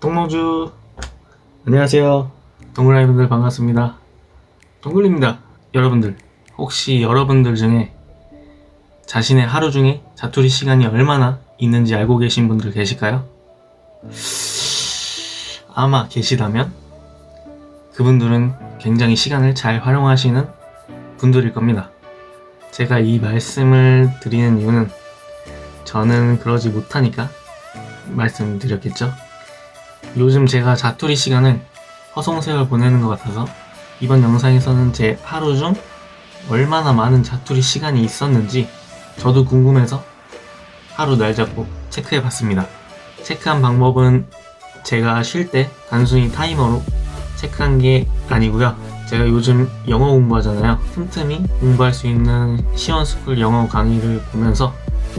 동모주. 안녕하세요. 동글라이분들 반갑습니다. 동글입니다 여러분들. 혹시 여러분들 중에 자신의 하루 중에 자투리 시간이 얼마나 있는지 알고 계신 분들 계실까요? 아마 계시다면 그분들은 굉장히 시간을 잘 활용하시는 분들일 겁니다. 제가 이 말씀을 드리는 이유는 저는 그러지 못하니까 말씀드렸겠죠 요즘 제가 자투리 시간을 허송세월 보내는 것 같아서 이번 영상에서는 제 하루 중 얼마나 많은 자투리 시간이 있었는지 저도 궁금해서 하루 날 잡고 체크해 봤습니다. 체크한 방법은 제가 쉴 때 단순히 타이머로 체크한 게 아니고요. 제가 요즘 영어 공부하잖아요. 틈틈이 공부할 수 있는 시원스쿨 영어 강의를 보면서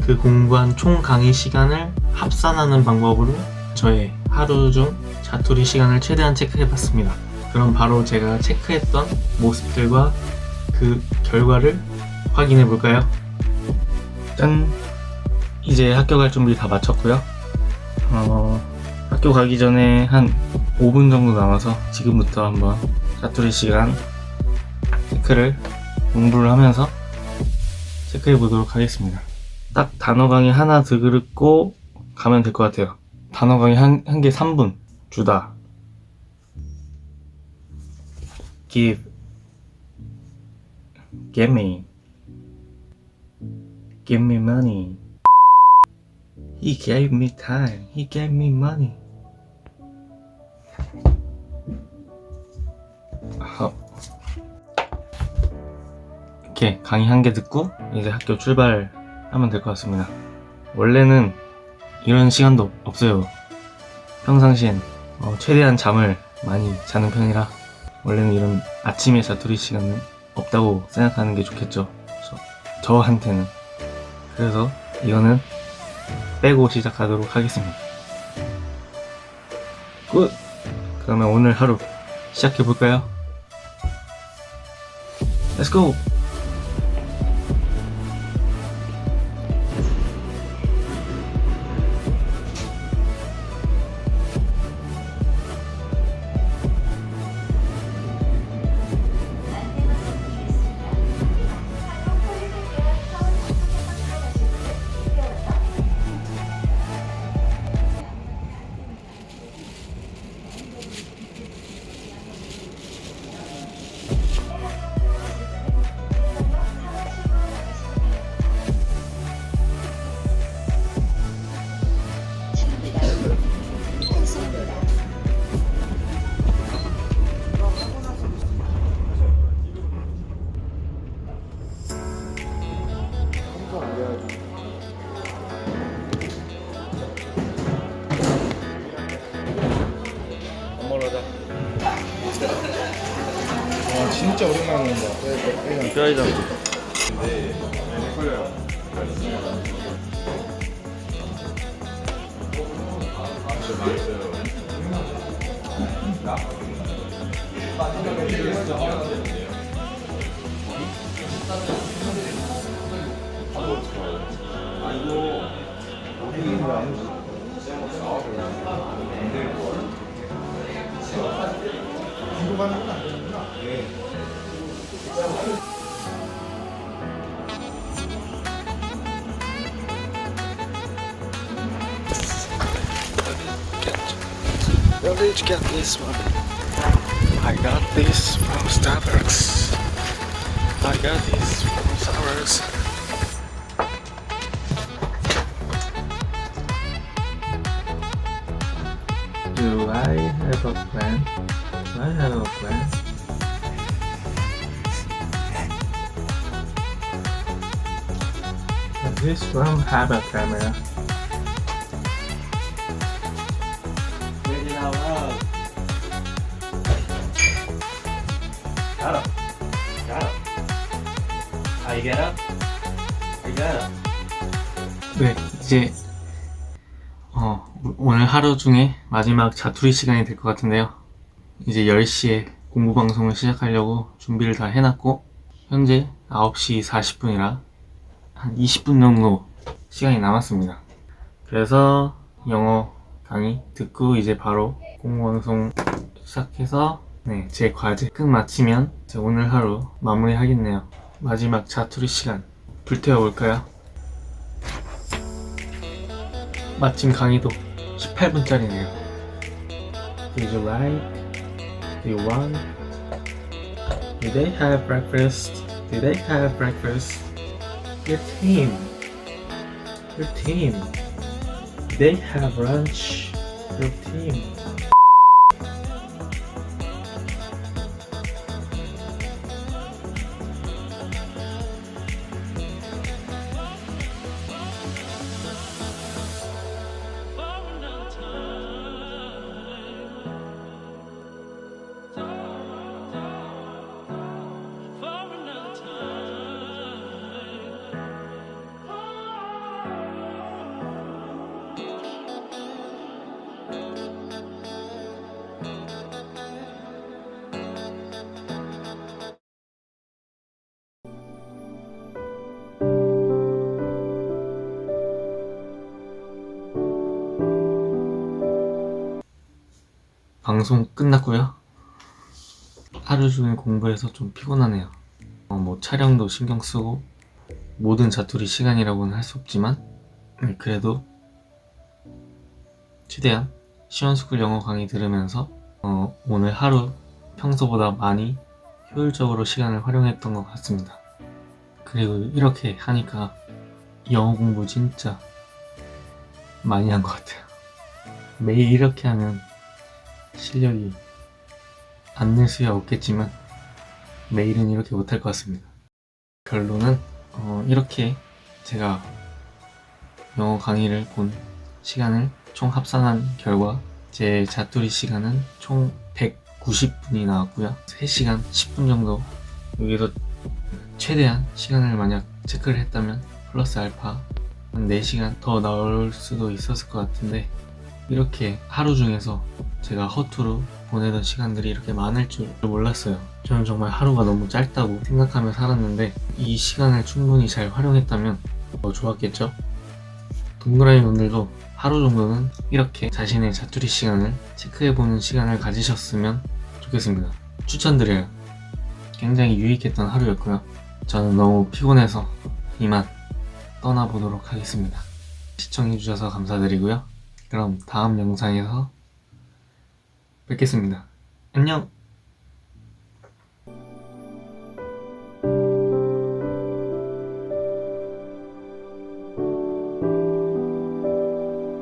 그 공부한 총 강의 시간을 합산하는 방법으로 저의 하루 중 자투리 시간을 최대한 체크해 봤습니다. 그럼 바로 제가 체크했던 모습들과 그 결과를 확인해 볼까요? 짠! 이제 학교 갈 준비 다 마쳤고요. 어, 학교 가기 전에 한 5분 정도 남아서 지금부터 한번 자투리 시간 체크를 공부를 하면서 체크해 보도록 하겠습니다. 딱 단어 강의 하나 들고 가면 될 것 같아요. 단어 강의 한, 한 개 3분 주다. give give me give me money he gave me time he gave me money 어. 이렇게 강의 한 개 듣고 이제 학교 출발하면 될 것 같습니다 원래는 이런 시간도 없- 없어요 평상시엔 어, 최대한 잠을 많이 자는 편이라 원래는 이런 아침에 자투리 시간은 없다고 생각하는 게 좋겠죠. 저, 저한테는. 그래서 이거는 빼고 시작하도록 하겠습니다. 굿! 그러면 오늘 하루 시작해 볼까요? Let's go! 진짜 오랜만에 먹는다. 뼈이장. Where did you get this one? I got this from Starbucks. I got this from Starbucks. Do I have a plan? Do I have a plan? This room have a camera? You get up? 네, 이제 어, 오늘 하루 중에 마지막 자투리 시간이 될 것 같은데요. 이제 10시에 공부 방송을 시작하려고 준비를 다 해놨고, 현재 9시 40분이라 한 20분 정도 시간이 남았습니다. 그래서 영어 강의 듣고 이제 바로 공방송 시작해서 네, 제 과제 끝 마치면 이제 오늘 하루 마무리하겠네요. 마지막 자투리 시간 불태워 볼까요? 마침 강의도 18분짜리네요. Did you like? Do you want? Did they have breakfast? Did they have breakfast? Your team. Your team. Did they have lunch? Your team. 방송 끝났고요. 하루 종일 공부해서 좀 피곤하네요. 어, 뭐 촬영도 신경 쓰고 모든 자투리 시간이라고는 할 수 없지만 네, 그래도 최대한 시원스쿨 영어 강의 들으면서 어, 오늘 하루 평소보다 많이 효율적으로 시간을 활용했던 것 같습니다. 그리고 이렇게 하니까 영어 공부 진짜 많이 한 것 같아요. 매일 이렇게 하면 실력이 안 늘 수야 없겠지만 매일은 이렇게 못할 것 같습니다. 결론은 어, 이렇게 제가 영어 강의를 본 시간을 총 합산한 결과 제 자투리 시간은 총 190분이 나왔고요. 3시간 10분 정도 여기서 최대한 시간을 만약 체크를 했다면 플러스 알파 한 4시간 더 나올 수도 있었을 것 같은데 이렇게 하루 중에서 제가 허투루 보내던 시간들이 이렇게 많을 줄 몰랐어요. 저는 정말 하루가 너무 짧다고 생각하며 살았는데 이 시간을 충분히 잘 활용했다면 더 좋았겠죠? 동그라미 분들도 하루 정도는 이렇게 자신의 자투리 시간을 체크해보는 시간을 가지셨으면 좋겠습니다. 추천드려요. 굉장히 유익했던 하루였고요. 저는 너무 피곤해서 이만 떠나보도록 하겠습니다. 시청해주셔서 감사드리고요. 그럼 다음 영상에서 뵙겠습니다. 안녕!